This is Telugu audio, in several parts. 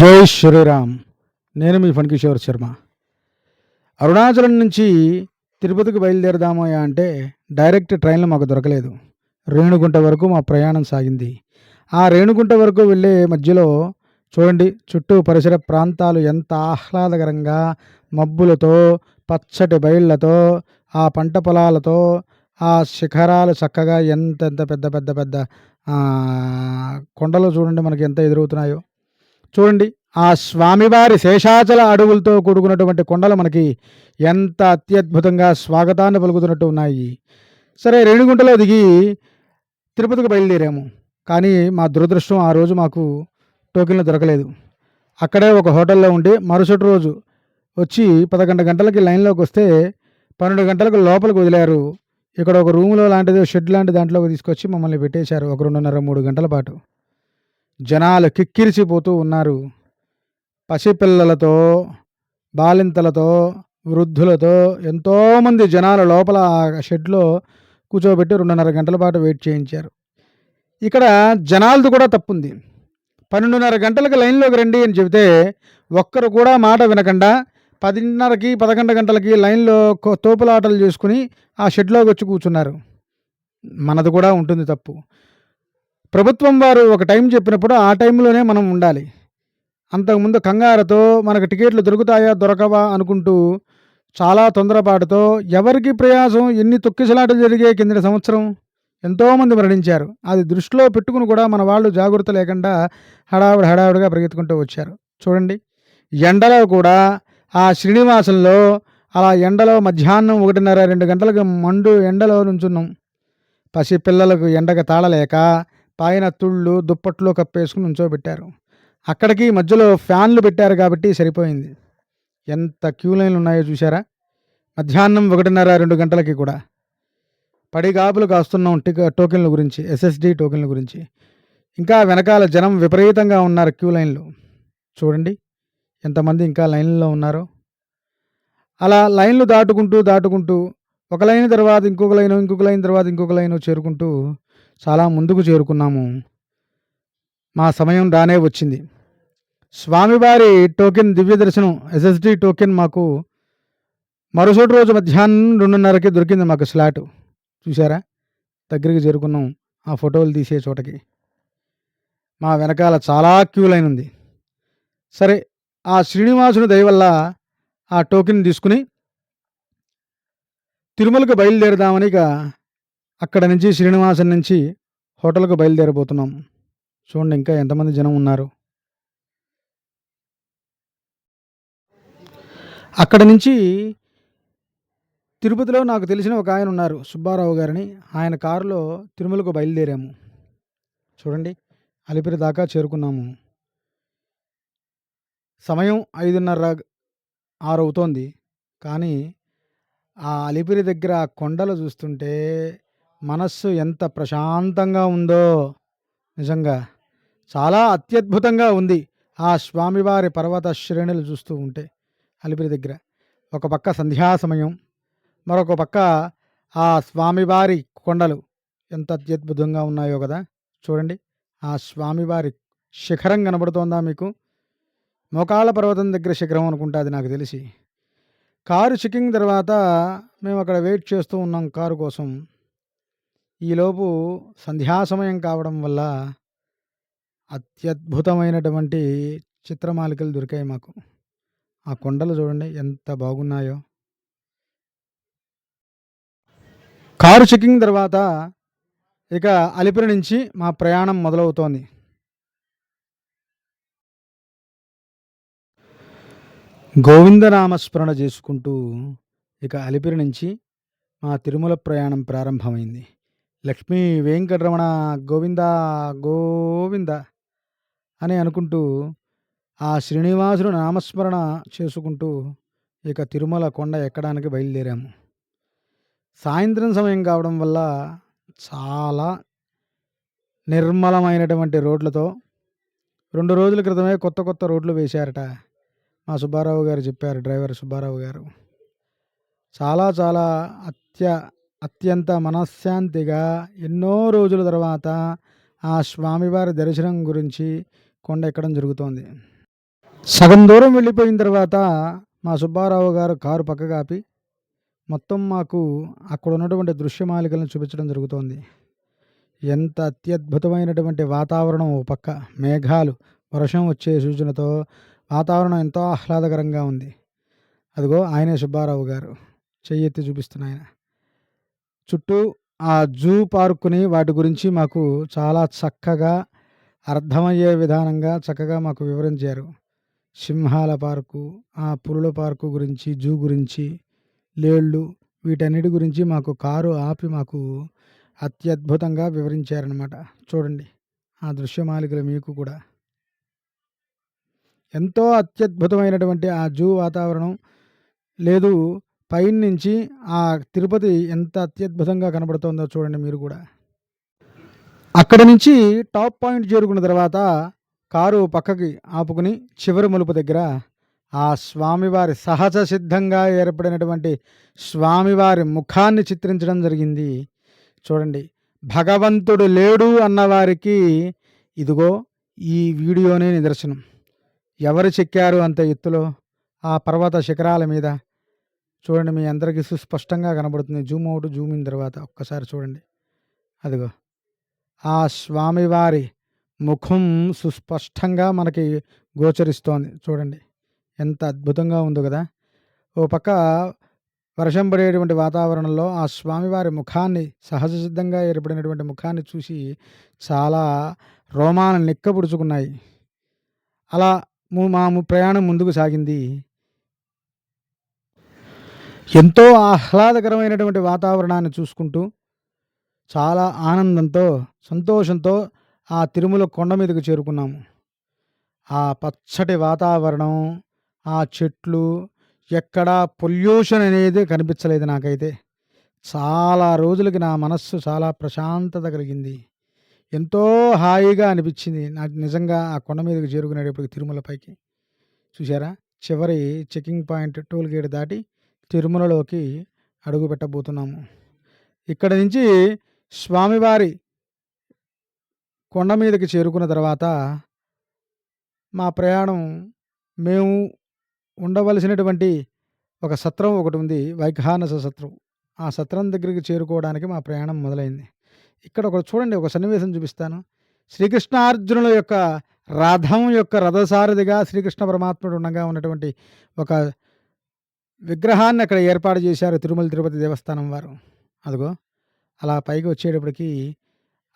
జై శ్రీరామ్. నేను మీ ఫణికిషోర్ శర్మ. అరుణాచలం నుంచి తిరుపతికి బయలుదేరదామయ్యా అంటే డైరెక్ట్ ట్రైన్లు మాకు దొరకలేదు. రేణుగుంట వరకు మా ప్రయాణం సాగింది. ఆ రేణుగుంట వరకు వెళ్ళే మధ్యలో చూడండి చుట్టూ పరిసర ప్రాంతాలు ఎంత ఆహ్లాదకరంగా మబ్బులతో పచ్చటి బయళ్ళతో ఆ పంట పొలాలతో ఆ శిఖరాలు చక్కగా ఎంతెంత పెద్ద పెద్ద పెద్ద కొండలు చూడండి మనకి ఎంత ఎదురవుతున్నాయో. చూడండి ఆ స్వామివారి శేషాచల అడవులతో కూడుకున్నటువంటి కొండలు మనకి ఎంత అత్యద్భుతంగా స్వాగతాన్ని పలుకుతున్నట్టు ఉన్నాయి. సరే రేణిగుంటలో దిగి తిరుపతికి బయలుదేరాము. కానీ మా దురదృష్టం ఆ రోజు మాకు టోకెన్లు దొరకలేదు. అక్కడే ఒక హోటల్లో ఉండి మరుసటి రోజు వచ్చి పదకొండు గంటలకి లైన్లోకి వస్తే పన్నెండు గంటలకు లోపలికి వదిలారు. ఇక్కడ ఒక రూములో లాంటిది షెడ్ లాంటి దాంట్లోకి తీసుకొచ్చి మమ్మల్ని పెట్టేశారు ఒక రెండున్నర మూడు గంటల పాటు. జనాలు కిక్కిరిసిపోతూ ఉన్నారు. పసిపిల్లలతో బాలింతలతో వృద్ధులతో ఎంతోమంది జనాలు లోపల ఆ షెడ్లో కూర్చోబెట్టి రెండున్నర గంటల పాటు వెయిట్ చేయించారు. ఇక్కడ జనాలది కూడా తప్పుంది. పన్నెండున్నర గంటలకు లైన్లోకి రండి అని చెబితే ఒక్కరు కూడా మాట వినకుండా పదిన్నరకి పదకొండు గంటలకి లైన్లో తోపులాటలు చేసుకుని ఆ షెడ్లోకి వచ్చి కూర్చున్నారు. మనది కూడా ఉంటుంది తప్పు. ప్రభుత్వం వారు ఒక టైం చెప్పినప్పుడు ఆ టైంలోనే మనం ఉండాలి. అంతకుముందు కంగారుతో మనకు టికెట్లు దొరుకుతాయా దొరకవా అనుకుంటూ చాలా తొందరపాటుతో ఎవరికి ప్రయాసం ఎన్ని తొక్కిసలాటలు జరిగే కిందటి సంవత్సరం ఎంతోమంది మరణించారు. అది దృష్టిలో పెట్టుకుని కూడా మన వాళ్ళు జాగ్రత్త లేకుండా హడావుడి హడావుడిగా పరిగెత్తుకుంటూ వచ్చారు. చూడండి. ఎండలో కూడా ఆ శ్రీనివాసంలో అలా ఎండలో మధ్యాహ్నం ఒకటిన్నర రెండు గంటలకు మండు ఎండలో నుంచున్నాం. పసి పిల్లలకు తాళలేక పైన తుళ్ళు దుప్పట్లు కప్పేసుకుని ఉంచోబెట్టారు అక్కడికి మధ్యలో ఫ్యాన్లు పెట్టారు కాబట్టి సరిపోయింది. ఎంత క్యూ లైన్లు ఉన్నాయో చూసారా మధ్యాహ్నం ఒకటిన్నర రెండు గంటలకి కూడా. పడిగాపులు కాస్తున్నాం టిక టోకెన్ల గురించి ఎస్ఎస్డి టోకెన్ల గురించి. ఇంకా వెనకాల జనం విపరీతంగా ఉన్నారు క్యూ లైన్లు. చూడండి ఎంతమంది ఇంకా లైన్లో ఉన్నారో. అలా లైన్లు దాటుకుంటూ దాటుకుంటూ ఒక లైన్ తర్వాత ఇంకొక లైన్ ఇంకొక లైన్ తర్వాత ఇంకొక లైన్ చేరుకుంటూ చాలా ముందుకు చేరుకున్నాము. మా సమయం రానే వచ్చింది. స్వామివారి టోకెన్ దివ్య దర్శనం ఎస్ఎస్డి టోకెన్ మాకు మరుసటి రోజు మధ్యాహ్నం రెండున్నరకి దొరికింది మాకు స్లాట్. చూసారా దగ్గరికి చేరుకున్నాం. ఆ ఫోటోలు తీసే చోటకి. మా వెనకాల చాలా క్యూ లైన్ ఉంది. సరే ఆ శ్రీనివాసుని దయ వల్ల ఆ టోకెన్ తీసుకుని తిరుమలకు బయలుదేరదామని ఇక అక్కడ నుంచి శ్రీనివాసం నుంచి హోటల్కు బయలుదేరబోతున్నాం. చూడండి ఇంకా ఎంతమంది జనం ఉన్నారు. అక్కడ నుంచి తిరుపతిలో నాకు తెలిసిన ఒక ఆయన ఉన్నారు సుబ్బారావు గారని. ఆయన కారులో తిరుమలకు బయలుదేరాము. చూడండి అలిపిరి దాకా చేరుకున్నాము. సమయం ఐదున్నర ఆరు అవుతోంది కానీ ఆ అలిపిరి దగ్గర ఆ కొండలు చూస్తుంటే మనస్సు ఎంత ప్రశాంతంగా ఉందో నిజంగా చాలా అత్యద్భుతంగా ఉంది ఆ స్వామివారి పర్వత శ్రేణులు చూస్తూ ఉంటే అలిపిరి దగ్గర. ఒక పక్క సంధ్యా సమయం మరొక పక్క ఆ స్వామివారి కొండలు ఎంత అత్యద్భుతంగా ఉన్నాయో కదా. చూడండి ఆ స్వామివారి శిఖరం కనబడుతోందా మీకు? మోకాళ్ళ పర్వతం దగ్గర శిఖరం అనుకుంటా అది నాకు తెలిసి. కారు చెకింగ్ తర్వాత మేము అక్కడ వెయిట్ చేస్తూ ఉన్నాం కారు కోసం. ఈలోపు సంధ్యా సమయం కావడం వల్ల అత్యద్భుతమైనటువంటి చిత్రమాలికలు దొరికాయి మాకు. ఆ కొండలు చూడండి ఎంత బాగున్నాయో. కారు చెక్కింగ్ తర్వాత ఇక అలిపిరి నుంచి మా ప్రయాణం మొదలవుతోంది. గోవిందనామస్మరణ చేసుకుంటూ ఇక అలిపిరి నుంచి మా తిరుమల ప్రయాణం ప్రారంభమైంది. లక్ష్మీ వెంకటరమణ గోవింద గోవింద అని అనుకుంటూ ఆ శ్రీనివాసుడు నామస్మరణ చేసుకుంటూ ఇక తిరుమల కొండ ఎక్కడానికి బయలుదేరాము. సాయంత్రం సమయం కావడం వల్ల చాలా నిర్మలమైనటువంటి రోడ్లతో రెండు రోజుల క్రితమే కొత్త కొత్త రోడ్లు వేశారట మా సుబ్బారావు గారు చెప్పారు డ్రైవర్ సుబ్బారావు గారు. చాలా చాలా అత్య అత్యంత మనశ్శాంతిగా ఎన్నో రోజుల తర్వాత ఆ స్వామివారి దర్శనం గురించి కొండ ఎక్కడం జరుగుతోంది. సగం దూరం వెళ్ళిపోయిన తర్వాత మా సుబ్బారావు గారు కారు పక్కకు ఆపి మొత్తం మాకు అక్కడ ఉన్నటువంటి దృశ్యమాలికలను చూపించడం జరుగుతోంది. ఎంత అత్యద్భుతమైనటువంటి వాతావరణం ఓ పక్క. మేఘాలు వర్షం వచ్చే సూచనతో వాతావరణం ఎంతో ఆహ్లాదకరంగా ఉంది. అదిగో ఆయనే సుబ్బారావు గారు. చెయ్యి ఎత్తి చూపిస్తున్న ఆయన. చుట్టూ ఆ జూ పార్కుని వాటి గురించి మాకు చాలా చక్కగా అర్థమయ్యే విధానంగా చక్కగా మాకు వివరించారు. సింహాల పార్కు ఆ పులుల పార్కు గురించి జూ గురించి లేళ్ళు వీటన్నిటి గురించి మాకు కారు ఆపి మాకు అత్యద్భుతంగా వివరించారనమాట చూడండి ఆ దృశ్యమాలికలు మీకు కూడా. ఎంతో అత్యద్భుతమైనటువంటి ఆ జూ వాతావరణం లేదు పైనుంచి ఆ తిరుపతి ఎంత అత్యద్భుతంగా కనబడుతుందో చూడండి మీరు కూడా. అక్కడ నుంచి టాప్ పాయింట్ చేరుకున్న తర్వాత కారు పక్కకి ఆపుకుని చివరి మలుపు దగ్గర ఆ స్వామివారి సహజ సిద్ధంగా ఏర్పడినటువంటి స్వామివారి ముఖాన్ని చిత్రించడం జరిగింది. చూడండి భగవంతుడు లేడు అన్నవారికి ఇదిగో ఈ వీడియోనే నిదర్శనం. ఎవరు చెక్కారు అంత ఎత్తులో? ఆ పర్వత శిఖరాల మీద చూడండి మీ అందరికీ సుస్పష్టంగా కనబడుతుంది. జూమ్ అవుట్ జూమ్ ఇన్ తర్వాత ఒక్కసారి చూడండి. అదిగో. ఆ స్వామివారి ముఖం సుస్పష్టంగా మనకి గోచరిస్తోంది. చూడండి. ఎంత అద్భుతంగా ఉందో కదా! ఓ పక్క వర్షం పడేటువంటి వాతావరణంలో ఆ స్వామివారి ముఖాన్ని సహజ సిద్ధంగా ఏర్పడినటువంటి ముఖాన్ని చూసి చాలా రోమాలను నిక్కపుడుచుకున్నాయి అలా ము- మా ప్రయాణం ముందుకు సాగింది. ఎంతో ఆహ్లాదకరమైనటువంటి వాతావరణాన్ని చూసుకుంటూ చాలా ఆనందంతో సంతోషంతో ఆ తిరుమల కొండ మీదకు చేరుకున్నాము. ఆ పచ్చటి వాతావరణం ఆ చెట్లు ఎక్కడా పొల్యూషన్ అనేది కనిపించలేదు నాకైతే. చాలా రోజులకి నా మనస్సు చాలా ప్రశాంతత కలిగింది. ఎంతో హాయిగా అనిపించింది నాకు నిజంగా ఆ కొండ మీదకి చేరుకునేటప్పుడు తిరుమల పైకి. చూసారా చివరి చెకింగ్ పాయింట్ టోల్ గేట్ దాటి తిరుమలలోకి అడుగుపెట్టబోతున్నాము. ఇక్కడ నుంచి స్వామివారి కొండ మీదకి చేరుకున్న తర్వాత మా ప్రయాణం మేము ఉండవలసినటువంటి ఒక సత్రం ఒకటి ఉంది వైఖానస సత్రం. ఆ సత్రం దగ్గరికి చేరుకోవడానికి మా ప్రయాణం మొదలైంది. ఇక్కడ ఒక చూడండి ఒక సన్నివేశం చూపిస్తాను. శ్రీకృష్ణార్జునుల యొక్క రథం యొక్క రథసారథిగా శ్రీకృష్ణ పరమాత్ముడు ఉండగా ఉన్నటువంటి ఒక విగ్రహాన్ని అక్కడ ఏర్పాటు చేశారు తిరుమల తిరుపతి దేవస్థానం వారు. అదిగో అలా పైకి వచ్చేటప్పటికి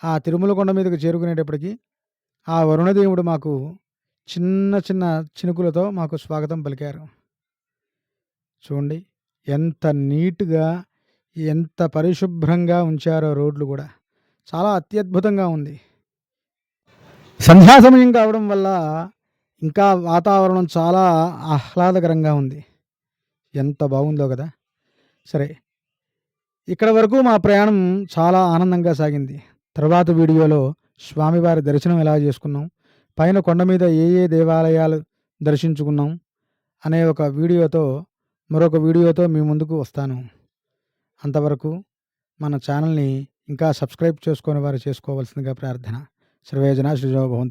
ఆ తిరుమల కొండ మీదకి చేరుకునేటప్పటికి ఆ వరుణదేవుడు మాకు చిన్న చిన్న చినుకులతో మాకు స్వాగతం పలికారు. చూడండి ఎంత నీట్గా ఎంత పరిశుభ్రంగా ఉంచారో రోడ్లు కూడా. చాలా అత్యద్భుతంగా ఉంది. సంధ్యా సమయం కావడం వల్ల ఇంకా వాతావరణం చాలా ఆహ్లాదకరంగా ఉంది. ఎంత బాగుందో కదా. సరే ఇక్కడ వరకు మా ప్రయాణం చాలా ఆనందంగా సాగింది. తర్వాత వీడియోలో స్వామివారి దర్శనం ఎలా చేసుకున్నాం పైన కొండ మీద ఏ ఏ దేవాలయాలు దర్శించుకున్నాం అనే ఒక వీడియోతో మరొక వీడియోతో మీ ముందుకు వస్తాను. అంతవరకు మన ఛానల్ని ఇంకా సబ్స్క్రైబ్ చేసుకొని వారు చేసుకోవాల్సిందిగా ప్రార్థన. సర్వేజన శ్రీజోభవంతు